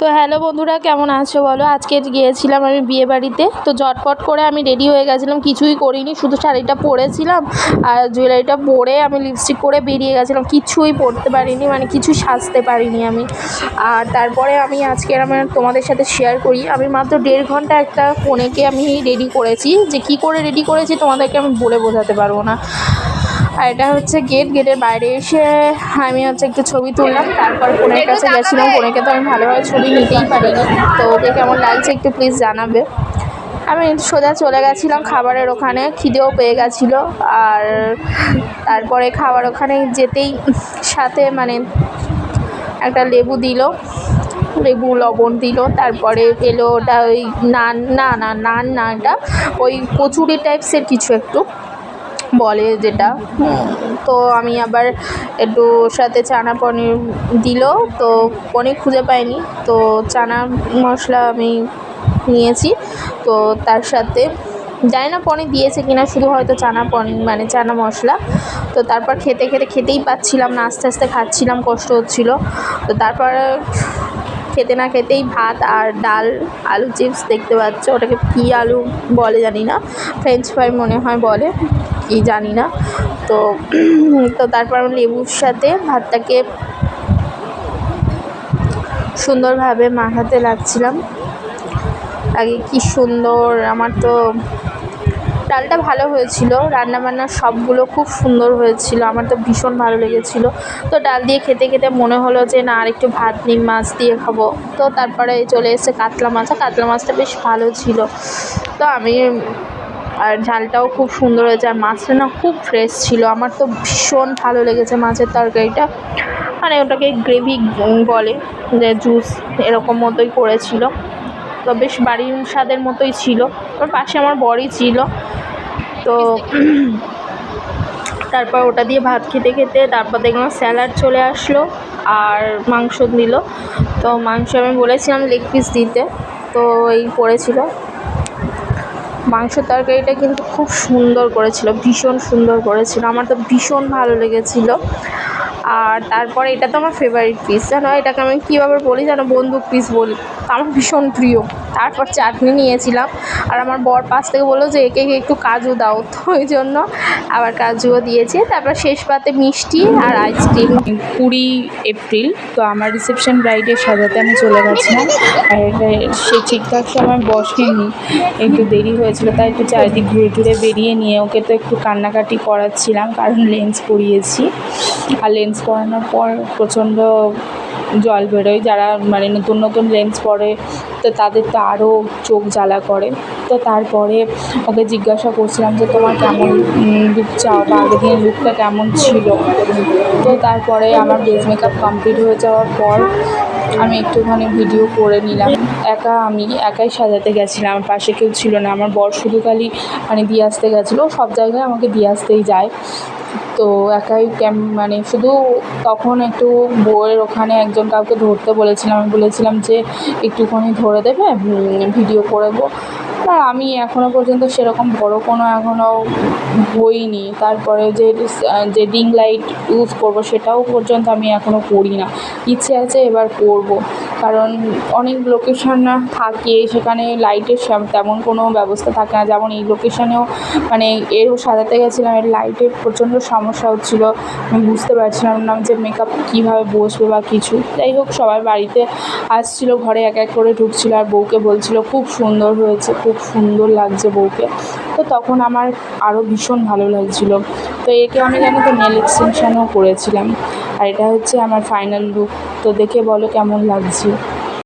তো হ্যালো বন্ধুরা, কেমন আছো বলো? আজকে গিয়েছিলাম আমি বিয়ে বাড়িতে। তো ঝটপট করে আমি রেডি হয়ে গেছিলাম, কিছুই করিনি, শুধু শাড়িটা পরেছিলাম আর জুয়েলারিটা পরে আমি লিপস্টিক করে বেরিয়ে গেছিলাম। কিছুই পরতে পারিনি মানে কিছুই সাজতে পারিনি আমি। আর তারপরে আমি আজকে আমার তোমাদের সাথে শেয়ার করি। আমি মাত্র দেড় ঘণ্টা একটা কনেকে আমি রেডি করেছি। যে কি করে রেডি করেছি তোমাদেরকে আমি বলে বোঝাতে পারব না। আর এটা হচ্ছে গেট গেটের বাইরে এসে আমি হচ্ছে একটু ছবি তুললাম তারপর ফোনের কাছে গেছিলাম। ফোনেকে তো আমি ভালোভাবে ছবি নিতেই পারিনি। তো ওকে কেমন লাগছে একটু প্লিজ জানাবে। আমি সোজা চলে গেছিলাম খাবারের ওখানে খিদেও পেয়ে গেছিল। আর তারপরে খাবার ওখানে যেতেই সাথে মানে একটা লেবু দিল লেবু লবণ দিল। তারপরে এলো ওটা ওই নান না না নান না এটা ওই কচুরি টাইপসের কিছু একটু। বলে যেটা। তো আমি আবার একটু সাথে চানা পনির দিল, তো পনির খুঁজে পাইনি। তো চানা মশলা আমি নিয়েছি, তো তার সাথে জানি না পনির দিয়েছে কিনা, শুধু হয়তো চানা পনির মানে চানা মশলা। তো তারপর খেতে খেতে খেতেই পাচ্ছিলাম না, আস্তে আস্তে খাচ্ছিলাম, কষ্ট হচ্ছিল। তো তারপর খেতে না খেতেই ভাত আর ডাল, আলু চিপস দেখতে পাচ্ছ, ওটাকে কী আলু বলে জানি না ফ্রেঞ্চ ফ্রাই মনে হয় বলে। কি জানি না। তো তো তারপর আমি লেবুর সাথে ভাতটাকে সুন্দরভাবে মাখাতে লাগছিলাম। আগে কি সুন্দর, আমার তো ডালটা ভালো হয়েছিল রান্নাবান্না সবগুলো খুব সুন্দর হয়েছিল, আমার তো ভীষণ ভালো লেগেছিলো। তো ডাল দিয়ে খেতে খেতে মনে হলো যে, না, আর একটু ভাত, নিম, মাছ দিয়ে খাব। তো তারপরে চলে এসেছে কাতলা মাছ কাতলা মাছটা বেশ ভালো ছিল। তো আমি আর ঝালটাও খুব সুন্দর হয়েছে, আর মাছটা না খুব ফ্রেশ ছিল। আমার তো ভীষণ ভালো লেগেছে মাছের তরকারিটা। মানে ওটাকে গ্রেভি বলে যে জুস এরকম মতোই করেছিল। তো বেশ বাড়ির স্বাদের মতোই ছিল। ওর পাশে আমার বরই ছিল। তো তারপর ওটা দিয়ে ভাত খেতে খেতে তারপর দেখলাম স্যালাড চলে আসলো আর মাংস দিল। তো মাংস আমি বলেছিলাম লেগ পিস দিতে। তো এই পড়েছিল। মাংস তরকারিটা কিন্তু খুব সুন্দর করেছিল ভীষণ সুন্দর করেছিল। আমার তো ভীষণ ভালো লেগেছিল। আর তারপরে এটা তো আমার ফেভারিট পিস জানো? এটাকে আমি কীভাবে বলি যেন বন্দুক পিস বলি। আমার ভীষণ প্রিয়। তারপর চাটনি নিয়েছিলাম। আর আমার বর পাশ থেকে বলল যে, একে একটু কাজু দাও। তো ওই জন্য আবার কাজুও দিয়েছি। তারপর শেষ পাতে মিষ্টি আর আইসক্রিম কুড়ি এপ্রিল, তো আমার রিসেপশন ব্রাইডের সাজাতে আমি চলে গেছিলাম। আর সে ঠিকঠাক সময় বসেনি। একটু দেরি হয়েছিল, তাই একটু চারিদিক ঘুরে ঘুরে বেরিয়ে নিয়ে ওকে তো একটু কান্নাকাটি করাচ্ছিলাম, কারণ লেন্স পরিয়েছি। আর লেন্স পরানোর পর প্রচণ্ড জল বেরোয়। যারা মানে নতুন নতুন লেন্স পরে, তো তাদের তো আরও চোখ জ্বালা করে। তো তারপরে ওকে জিজ্ঞাসা করছিলাম যে, তোমার কেমন লুক চাও বা আগের দিনের লুকটা কেমন ছিল? তো তারপরে আমার বেস মেকআপ কমপ্লিট হয়ে যাওয়ার পর আমি একটুখানি ভিডিও করে নিলাম। একা আমি একাই সাজাতে গেছিলাম আমার পাশে কেউ ছিল না। আমার বর শুধু খালি মানে দিয়ে আসতে গেছিল। সব জায়গায় আমাকে দিয়ে আসতেই যায়। তো একাই ক্যাম মানে শুধু তখন একটু বউয়ের ওখানে একজন কাউকে ধরতে বলেছিলাম, আমি বলেছিলাম যে একটুখানি ধরে দেবে ভিডিও করব আর আমি এখনও পর্যন্ত সেরকম বড় কোনো এখনও হইনি তারপরে যে যে রিং লাইট ইউজ করব সেটাও পর্যন্ত আমি এখনও করি না। ইচ্ছে আছে এবার করব কারণ অনেক লোকেশন থাকে, সেখানে লাইটের তেমন কোনো ব্যবস্থা থাকে না। যেমন এই লোকেশনেও মানে এরও সাজাতে গেছিলাম, এর লাইটের প্রচণ্ড সমস্যা হচ্ছিল। আমি বুঝতে পারছিলাম না যে মেকআপ কীভাবে বসবে বা কিছু। যাই হোক সবাই বাড়িতে আসছিল, ঘরে এক এক করে ঢুকছিলো আর বউকে বলছিলো, খুব সুন্দর হয়েছে খুব সুন্দর লাগছে বউকে। তো তখন আমার আরও ভীষণ ভালো লাগছিল। তো একে আমি জানো তো নেল এক্সটেনশানও করেছিলাম। আর এটা হচ্ছে আমার ফাইনাল লুক তো দেখে বলো কেমন লাগছে?